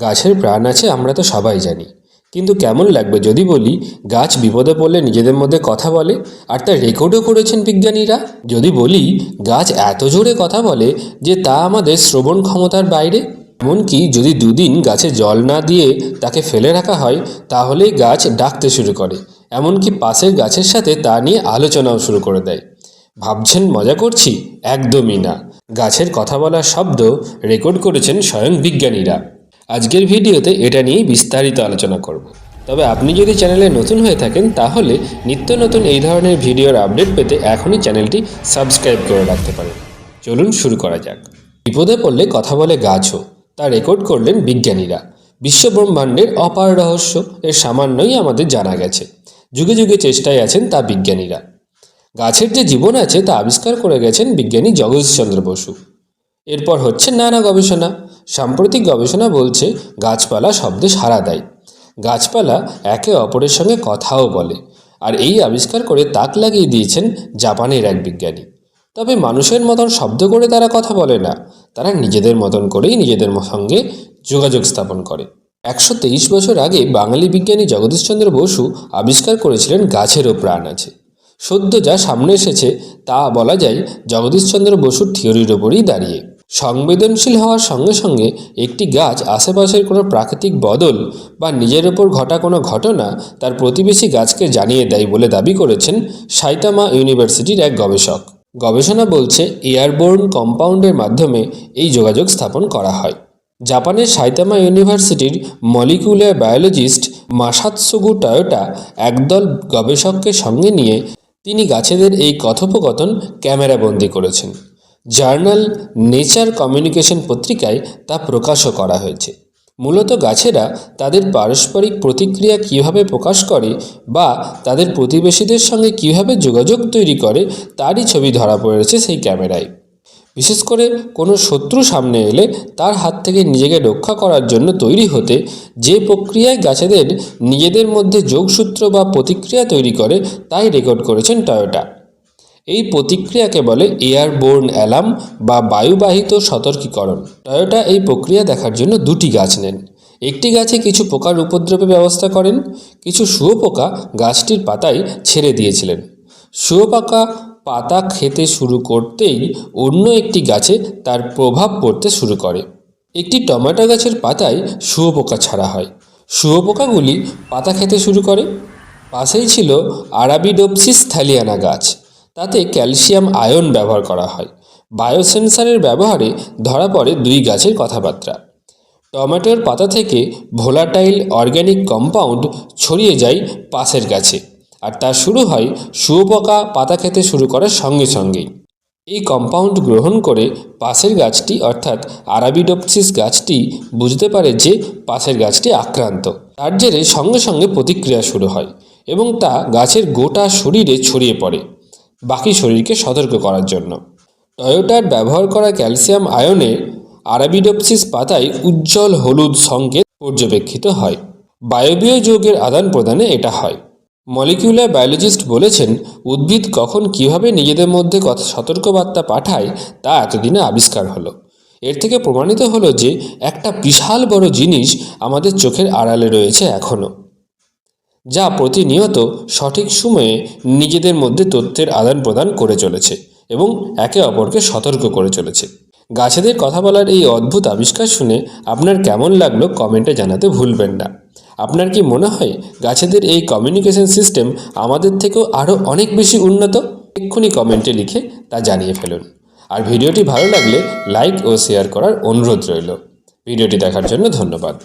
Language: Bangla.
গাছের প্রাণ আছে, আমরা তো সবাই জানি। কিন্তু কেমন লাগবে যদি বলি, গাছ বিপদে পড়লে নিজেদের মধ্যে কথা বলে, আর তা রেকর্ডও করেছেন বিজ্ঞানীরা। যদি বলি, গাছ এত জোরে কথা বলে যে তা আমাদের শ্রবণ ক্ষমতার বাইরে। এমনকি যদি দুদিন গাছে জল না দিয়ে তাকে ফেলে রাখা হয়, তাহলেই গাছ ডাকতে শুরু করে। এমনকি পাশের গাছের সাথে তা নিয়ে আলোচনাও শুরু করে দেয়। ভাবছেন, মজা করছি? একদমই না। গাছের কথা বলার শব্দ রেকর্ড করেছেন স্বয়ং বিজ্ঞানীরা। আজকের ভিডিওতে এটা নিয়েই বিস্তারিত আলোচনা করব। তবে আপনি যদি চ্যানেলে নতুন হয়ে থাকেন, তাহলে নিত্য নতুন এই ধরনের ভিডিওর আপডেট পেতে এখনই চ্যানেলটি সাবস্ক্রাইব করে রাখতে পারেন। চলুন শুরু করা যাক। বিপদে পড়লে কথা বলে গাছও তা রেকর্ড করলেন বিজ্ঞানীরা। বিশ্বব্রহ্মাণ্ডের অপার রহস্য এর সামান্যই আমাদের জানা গেছে। যুগে যুগে চেষ্টায় আছেন তা বিজ্ঞানীরা। গাছের যে জীবন আছে, তা আবিষ্কার করে গেছেন বিজ্ঞানী জগদীশচন্দ্র বসু। এরপর হচ্ছে নানা গবেষণা। সাম্প্রতিক গবেষণা বলছে গাছপালা শব্দে সাড়া দেয়। গাছপালা একে অপরের সঙ্গে কথাও বলে আর এই আবিষ্কার করে তাক লাগিয়ে দিয়েছেন জাপানের এক বিজ্ঞানী। তবে মানুষের মতন শব্দ করে তারা কথা বলে না, তারা নিজেদের মতন করেই নিজেদের সঙ্গে যোগাযোগ স্থাপন করে। একশো তেইশ বছর আগে বাঙালি বিজ্ঞানী জগদীশচন্দ্র বসু আবিষ্কার করেছিলেন গাছেরও প্রাণ আছে। সদ্য যা সামনে এসেছে তা বলা যায় জগদীশচন্দ্র বসুর থিওরির ওপরই দাঁড়িয়ে। সংবেদনশীল হওয়ার সঙ্গে সঙ্গে একটি গাছ আশেপাশের কোনো প্রাকৃতিক বদল বা নিজের ওপর ঘটা কোনো ঘটনা তার প্রতিবেশী গাছকে জানিয়ে দেয় বলে দাবি করেছেন সাইতামা ইউনিভার্সিটির এক গবেষক। গবেষণা বলছে এয়ারবোর্ন কম্পাউন্ডের মাধ্যমে এই যোগাযোগ স্থাপন করা হয়। জাপানের সাইতামা ইউনিভার্সিটির মলিকুলার বায়োলজিস্ট মাসাতসুগু টয়োটা একদল গবেষককে সঙ্গে নিয়ে তিনি গাছেদের এই কথোপকথন ক্যামেরাবন্দি করেছেন। জার্নাল নেচার কমিউনিকেশন পত্রিকায় তা প্রকাশও করা হয়েছে। মূলত গাছেরা তাদের পারস্পরিক প্রতিক্রিয়া কীভাবে প্রকাশ করে বা তাদের প্রতিবেশীদের সঙ্গে কীভাবে যোগাযোগ তৈরি করে তারই ছবি ধরা পড়েছে সেই ক্যামেরায়। বিশেষ করে কোনো শত্রু সামনে এলে তার হাত থেকে নিজেকে রক্ষা করার জন্য তৈরি হতে যে প্রক্রিয়ায় গাছেদের নিজেদের মধ্যে যোগসূত্র বা প্রতিক্রিয়া তৈরি করে তাই রেকর্ড করেছেন টয়োটা। এই প্রতিক্রিয়াকে বলে এয়ারবোর্ন অ্যালার্ম বা বায়ুবাহিত সতর্কীকরণ। টয়োটা এই প্রক্রিয়া দেখার জন্য দুটি গাছ নেন। একটি গাছে কিছু পোকার উপদ্রবে ব্যবস্থা করেন, কিছু শুয়োপোকা গাছটির পাতায় ছেড়ে দিয়েছিলেন। শুয়োপোকা পাতা খেতে শুরু করতেই অন্য একটি গাছে তার প্রভাব পড়তে শুরু করে। একটি টমেটো গাছের পাতায় শুয়োপোকা ছাড়া হয়। শুয়োপোকাগুলি পাতা খেতে শুরু করে। পাশেই ছিল আরাবিডোপসিস থ্যালিয়ানা গাছ। তাতে ক্যালসিয়াম আয়ন ব্যবহার করা হয়। বায়োসেন্সারের ব্যবহারে ধরা পড়ে দুই গাছের কথাবার্তা। টমেটোর পাতা থেকে ভোলাটাইল অর্গ্যানিক কম্পাউন্ড ছড়িয়ে যায় পাশের গাছে আর তা শুরু হয় শুয়োপোকা পাতা খেতে শুরু করার সঙ্গে সঙ্গেই। এই কম্পাউন্ড গ্রহণ করে পাশের গাছটি অর্থাৎ আরাবিডোপসিস গাছটি বুঝতে পারে যে পাশের গাছটি আক্রান্ত। তার জেরে সঙ্গে সঙ্গে প্রতিক্রিয়া শুরু হয় এবং তা গাছের গোটা শরীরে ছড়িয়ে পড়ে। বাকি শরীরকে সতর্ক করার জন্য। টয়োটার ব্যবহার করা ক্যালসিয়াম আয়নে আরাবিডোপসিস পাতায় উজ্জ্বল হলুদ সংকেত পর্যবেক্ষিত হয়। বায়বীয় যৌগের আদান প্রদানে এটা হয়। মলিকিউলার বায়োলজিস্ট বলেছেন, উদ্ভিদ কখন কীভাবে নিজেদের মধ্যে কথা সতর্কবার্তা পাঠায় তা এতদিনে আবিষ্কার হলো। এর থেকে প্রমাণিত হলো যে একটা বিশাল বড় জিনিস আমাদের চোখের আড়ালে রয়েছে এখনও যা প্রতিনিয়ত সঠিক সময়ে নিজেদের মধ্যে তথ্যের আদান প্রদান করে চলেছে এবং একে অপরকে সতর্ক করে চলেছে। গাছেদের কথা বলার এই অদ্ভুত আবিষ্কার শুনে আপনার কেমন লাগল কমেন্টে জানাতে ভুলবেন না। আপনার কি মনে হয় গাছেদের এই কমিউনিকেশন সিস্টেম আমাদের থেকেও আরও অনেক বেশি উন্নত? এক্ষুনি কমেন্টে লিখে তা জানিয়ে ফেলুন। আর ভিডিওটি ভালো লাগলে লাইক ও শেয়ার করার অনুরোধ রইল। ভিডিওটি দেখার জন্য ধন্যবাদ।